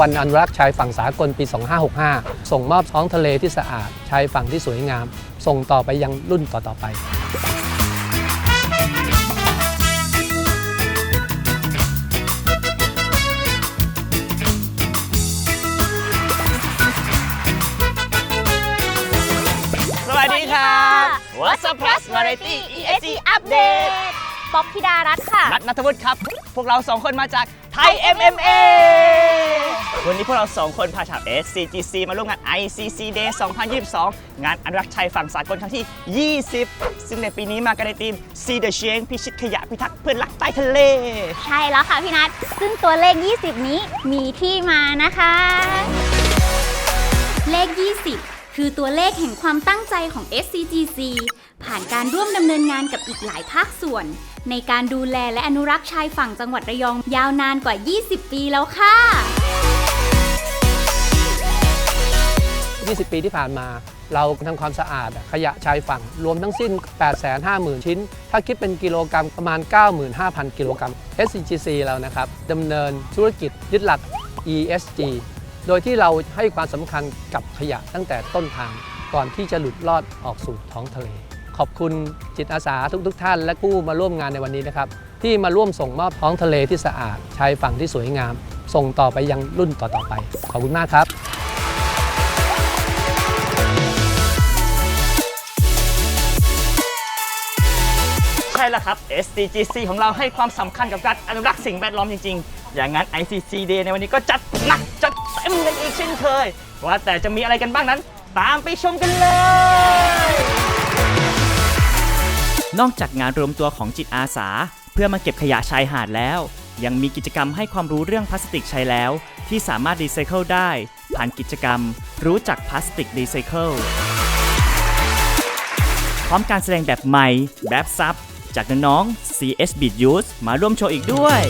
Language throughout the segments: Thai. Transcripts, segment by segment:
วันอนุรักษ์ชายฝั่งสากลปี 2565 ส่งมอบท้องทะเลที่สะอาดชายฝั่งที่สวยงาม ส่งต่อไปยังรุ่นต่อๆไปสวัสดีครับ What's up Plus Variety ESG Update ป๊อปธิดารัตน์ค่ะนัทนัทวุฒิครับ พวกเราสองคนมาจากไทย MMA วันนี้พวกเราสองคนพาชาว SCGC มาร่วมงาน ICC Day 2022 งานอนุรักษ์ชายฝั่งสากลครั้งที่ 20 ซึ่งในปีนี้มากันในทีม See the Change พิชิตขยะพิทักษ์เพื่อนรักใต้ทะเล ใช่แล้วค่ะพี่นัท ซึ่งตัวเลข 20 นี้มีที่มานะคะ เลข 20 คือตัวเลขแห่งความตั้งใจของ SCGC ผ่านการร่วมดำเนินงานกับอีกหลายภาคส่วน ในการดูแลและอนุรักษ์ชายฝั่งจังหวัดระยองยาวนานกว่า 20 ปีแล้วค่ะ 20 ปีที่ผ่านมา เราทำความสะอาดขยะชายฝั่ง รวมทั้งสิ้น 850,000 ชิ้น ถ้าคิดเป็นกิโลกรรัมประมาณ 95,000 กิโลกรัม SCGC เรานะครับดำเนินธุรกิจยึดหลัก ESG โดยที่เราให้ความสำคัญกับขยะตั้งแต่ต้นทาง ก่อนที่จะหลุดลอดออกสู่ท้องทะเล ขอบคุณจิตอาสาทุกๆทท่าน และผู้มาร่วมงานในวันนี้นะครับที่มาร่วมส่งมอบท้องทะเลที่สะอาดชายฝั่งที่สวยงาม ส่งต่อไปยังรุ่นต่อๆไป ขอบคุณมากครับ ช่แล้วครับ SDGC ของเราให้ความสำคัญกับการอนุรักษ์สิ่งแวดล้อมจริง ๆ อย่างนั้น ICC Day ในวันนี้ก็จัดหนักจัดเต็มกันอีกเช่นเคย ว่าแต่จะมีอะไรกันบ้างนั้น ตามไปชมกันเลย นอกจากงานรวมตัวของจิตอาสา เพื่อมาเก็บขยะชายหาดแล้ว ยังมีกิจกรรมให้ความรู้เรื่องพลาสติกใช้แล้ว ที่สามารถรีไซเคิลได้ ผ่านกิจกรรม รู้จักพลาสติกรีไซเคิลพร้อมการแสดงแบบใหม่ แบบซับ จากน้องๆ CS Beat Youth มาร่วมโชว์อีกด้วย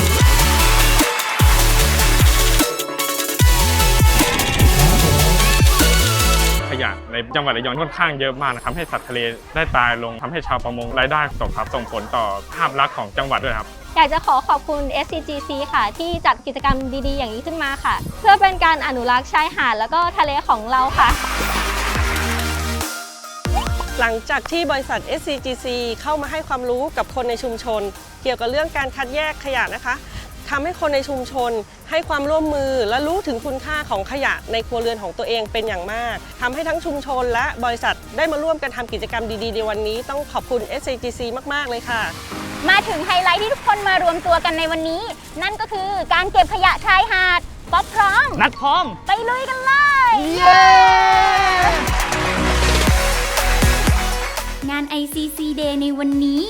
ขยะในจังหวัดระยองค่อนข้างเยอะมากนะครับให้สัตว์ทะเลได้ตายลงทำให้ชาวประมงรายได้ตกครับส่งผลต่อภาพลักษณ์ของจังหวัดด้วยครับ อยากจะขอขอบคุณ SCGC ค่ะ ที่จัดกิจกรรมดีๆ อย่างนี้ขึ้นมาค่ะ เพื่อเป็นการอนุรักษ์ชายหาดแล้วก็ทะเลของเราค่ะ หลังจากที่บริษัท SCGC เข้ามาให้ความรู้กับคนในชุมชน เกี่ยวกับเรื่องการคัดแยกขยะนะคะทำให้คนในชุมชน ให้ความร่วมมือและรู้ถึงคุณค่าของขยะในครัวเรือนของตัวเองเป็นอย่างมากทำให้ทั้งชุมชนและบริษัทได้มาร่วมกันทำกิจกรรมดีๆ ในวันนี้ ต้องขอบคุณ SCGC มาก ๆ เลยค่ะ มาถึงไฮไลท์ที่ทุกคนมารวมตัวกันในวันนี้ นั่นก็คือการเก็บขยะชายหาดป๊อปพร้อมนัดพร้อมไปลุยกันเลย ICC Day ในวันนี้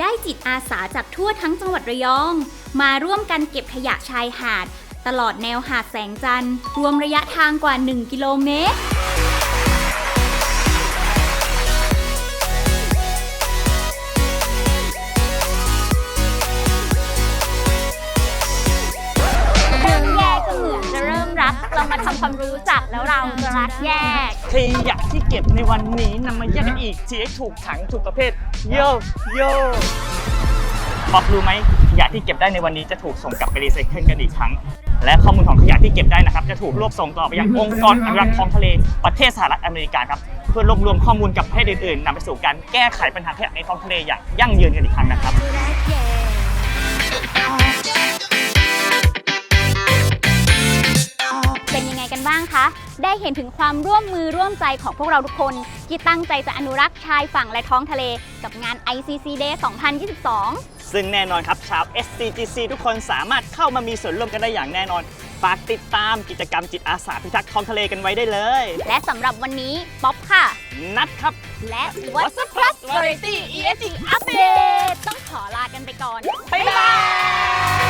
ได้จิตอาสาจากทั่วทั้งจังหวัดระยอง มาร่วมกันเก็บขยะชายหาด ตลอดแนวหาดแสงจันทร์ รวมระยะทางกว่า 1 กิโลเมตร รัก เรามาทำความรู้จักแล้วเราจะรักแยก ขยะที่เก็บในวันนี้นำมาแยกกันอีกทีให้ถูกถังถูกประเภท โยโยบอกรู้ไหมขยะที่เก็บได้ในวันนี้จะถูกส่งกลับไปรีไซเคิลกันอีกครั้ง และข้อมูลของขยะที่เก็บได้นะครับ จะถูกรวบส่งต่อไปยังองค์กรอนุรักษ์ท้องทะเลประเทศสหรัฐอเมริกาครับเพื่อรวบรวมข้อมูลกับประเทศอื่นๆนำไปสู่การแก้ไขปัญหาขยะในท้องทะเลอย่างยั่งยืนกันอีกครั้งนะครับ นบ้างคะ ได้เห็นถึงความร่วมมือร่วมใจของพวกเราทุกคน ที่ตั้งใจจะอนุรักษ์ชายฝั่งและท้องทะเล กับงาน ICC Day 2022 ซึ่งแน่นอนครับ ชาว SCGC ทุกคนสามารถเข้ามามีส่วนร่วมกันได้อย่างแน่นอน ฝากติดตามกิจกรรมจิตอาสาพิทักษ์ท้องทะเลกันไว้ได้เลย และสำหรับวันนี้ ป๊อปค่ะ นัดครับ และ What's Up Plus Variety ESG Update ต้องขอลากันไปก่อน บ๊ายบาย